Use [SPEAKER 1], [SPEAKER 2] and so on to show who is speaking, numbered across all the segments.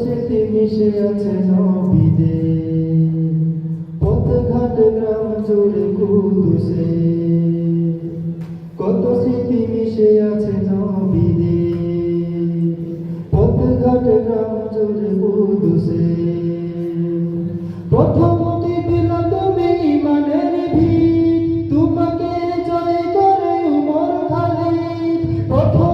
[SPEAKER 1] স্মৃতি মিশে আছে নবীদে পথ গ্রাম জুড়ে কুদুসে। কত স্মৃতি মিশে আছে নবীদে পথ গ্রাম জুড়ে কুদুসে। ভিত তোমাকে জয় করে উমর খালিদ। প্রথমটি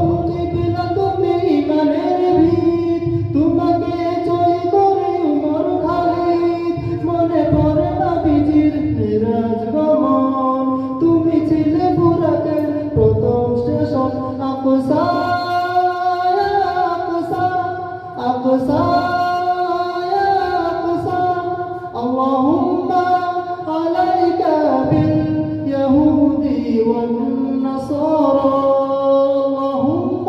[SPEAKER 1] أقصى يا أقصى أقصى يا أقصى. اللهم عليك باليهود والنصارى. اللهم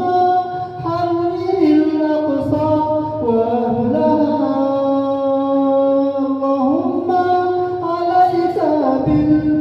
[SPEAKER 1] حرر الأقصى وأهلها. اللهم عليك باليهود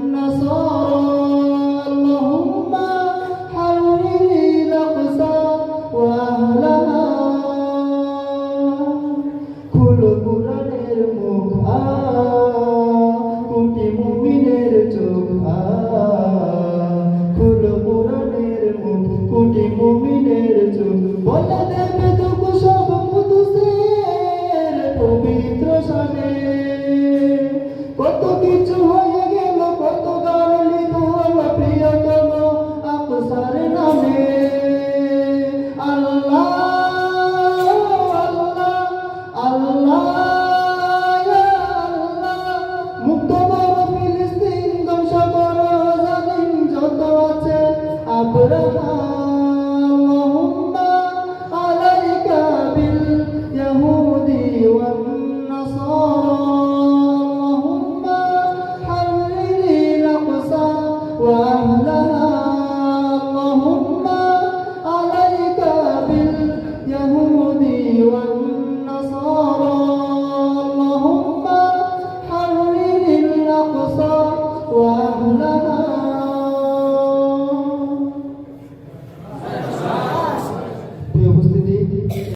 [SPEAKER 1] на